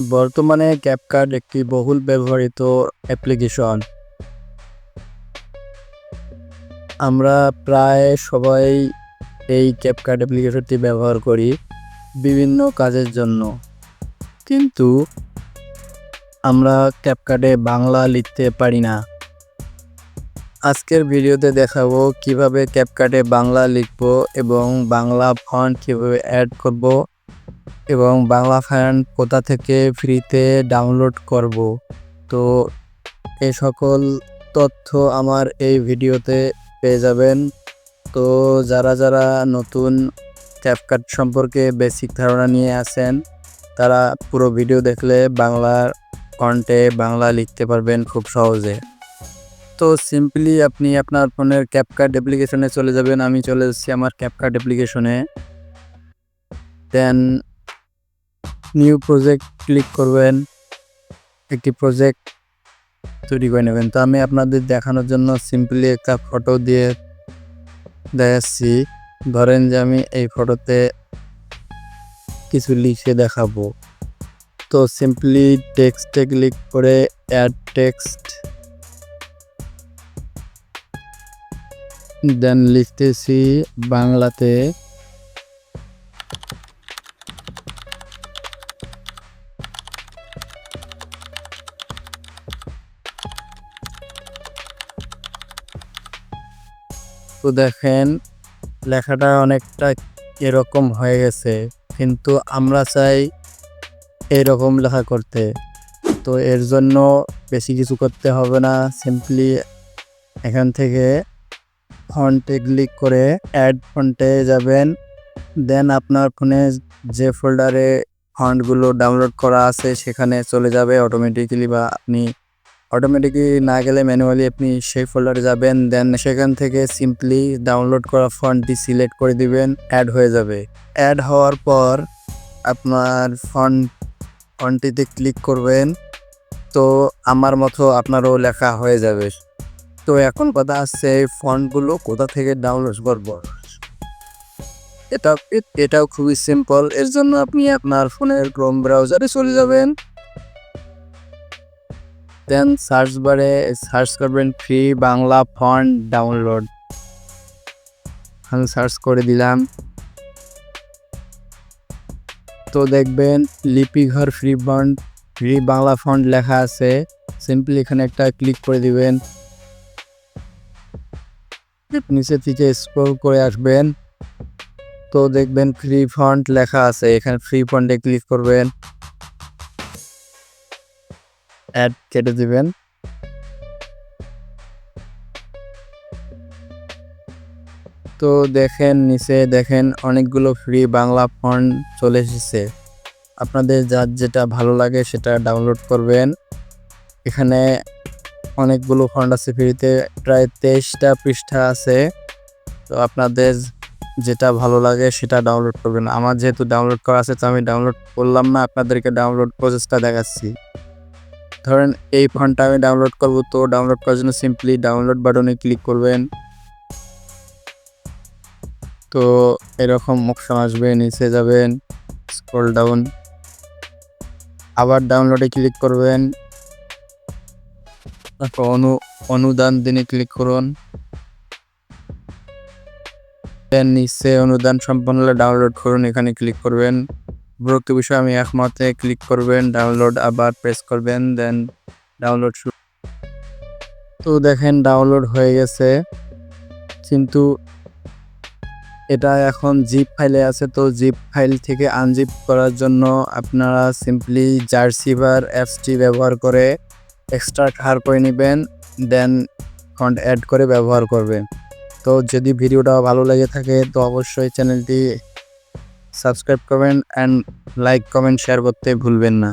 বর্তমানে ক্যাপকাট একটি বহুল ব্যবহৃত অ্যাপ্লিকেশন আমরা প্রায় সবাই এই ক্যাপকাট অ্যাপ্লিকেশনটি ব্যবহার করি বিভিন্ন কাজের জন্য। কিন্তু আমরা ক্যাপকাটে বাংলা লিখতে পারি না। আজকের ভিডিওতে দেখাবো কীভাবে ক্যাপকাটে বাংলা লিখব এবং বাংলা ফন্ট কীভাবে অ্যাড করব। এবং বাংলা ফন্ট কোথা থেকে ফ্রিতে ডাউনলোড করব? তো এই সকল তথ্য আমার এই ভিডিওতে পেয়ে যাবেন। তো যারা যারা নতুন ক্যাপকাট সম্পর্কে বেসিক ধারণা নিয়ে আছেন, তারা পুরো ভিডিও দেখলে বাংলার ফন্টে বাংলা লিখতে পারবেন খুব সহজে। তো সিম্পলি আপনি আপনার ফোনের ক্যাপকাট অ্যাপ্লিকেশনে চলে যাবেন। আমি চলে এসেছি আমার ক্যাপকাট অ্যাপ্লিকেশনে দেন নিউ প্রজেক্ট ক্লিক করবেন, একটি প্রজেক্ট তৈরি করে নেবেন। তো আমি আপনাদের দেখানোর জন্য সিম্পলি একটা ফটো দিয়ে দেখাচ্ছি। ধরেন যে আমি এই ফটোতে কিছু লিখে দেখাবো। তো সিম্পলি টেক্সটে ক্লিক করে অ্যাড টেক্সট দেন লিখতেছি বাংলাতে তো দেখেন, লেখাটা অনেকটা এরকম হয়ে গেছে। কিন্তু আমরা চাই এরকম লেখা করতে। তো এর জন্য বেশি কিছু করতে হবে না। সিম্পলি এখান থেকে ফন্টে ক্লিক করে অ্যাড ফন্টে যাবেন। দেন আপনার ফোনে যে ফোল্ডারে ফন্টগুলো ডাউনলোড করা আছে, সেখানে চলে যাবে অটোমেটিক্যালি বা আপনি অটোমেটিকলি না গেলে ম্যানুয়ালি আপনি সেই ফোল্ডারে যাবেন দেন সেখান থেকে সিম্পলি ডাউনলোড করা ফন্টটি সিলেক্ট করে দিবেন অ্যাড হয়ে যাবে। অ্যাড হওয়ার পর আপনার ফন্ট ফন্টটিতে ক্লিক করবেন, তো আমার মতো আপনারও লেখা হয়ে যাবে। তো এখন কথা আসছে এই ফন্টগুলো কোথা থেকে ডাউনলোড করব? এটা, এটাও খুবই সিম্পল এর জন্য আপনি আপনার ফোনের ক্রোম ব্রাউজারে চলে যাবেন। দেন সার্চ বারে সার্চ করবেন ফ্রি বাংলা ফন্ট ডাউনলোড আমি সার্চ করে দিলাম। তো দেখবেন Lipighor free font free Bangla font লেখা আছে। সিম্পলি এখানে একটা ক্লিক করে দিবেন। নিচে থেকে স্ক্রল করে আসবেন। তো দেখবেন ফ্রি ফন্ট লেখা আছে। এখানে ফ্রি ফন্টে ক্লিক করবেন। অ্যাড কেটে দিবেন। তো দেখেন, নিচে দেখেন অনেকগুলো ফ্রি বাংলা ফন্ট চলে এসেছে। আপনাদের যার যেটা ভালো লাগে সেটা ডাউনলোড করবেন। এখানে অনেকগুলো ফন্ট আছে ফ্রিতে প্রায় তেইশটা পৃষ্ঠা আছে। তো আপনাদের যেটা ভালো লাগে সেটা ডাউনলোড করবেন। আমার যেহেতু ডাউনলোড করা আছে, তো আমি ডাউনলোড করলাম না, আপনাদেরকে ডাউনলোড প্রসেসটা দেখাচ্ছি। ধরেন এই ফন্টটা আমি ডাউনলোড করব, তো ডাউনলোড করার জন্য সিম্পলি ডাউনলোড বাটনে ক্লিক করবেন। তো এরকম অপশন আসবে, নিচে যাবেন স্ক্রল ডাউন আবার ডাউনলোডে ক্লিক করবেন। তারপর অনু, অনুদান দিনে ক্লিক করুন। নিচে অনুদান সম্পন্ন ডাউনলোড করুন, এখানে ক্লিক করবেন। উপরোক্ত বিষয়ে আমি একমতে ক্লিক করবেন, ডাউনলোড আবার প্রেস করবেন, দেন ডাউনলোড শুরু। তো দেখেন ডাউনলোড হয়ে গেছে, কিন্তু এটা এখন জিপ ফাইলে আছে, তো জিপ ফাইল থেকে আনজিপ করার জন্য আপনারা সিম্পলি জার্সিভার অ্যাপসটি ব্যবহার করে এক্সট্রা হার করে নেবেন, দেন ফন্ট অ্যাড করে ব্যবহার করবেন। তো যদি ভিডিওটা ভালো লেগে থাকে, তো অবশ্যই চ্যানেলটি সাবস্ক্রাইব করবেন অ্যান্ড লাইক কমেন্ট শেয়ার করতে ভুলবেন না।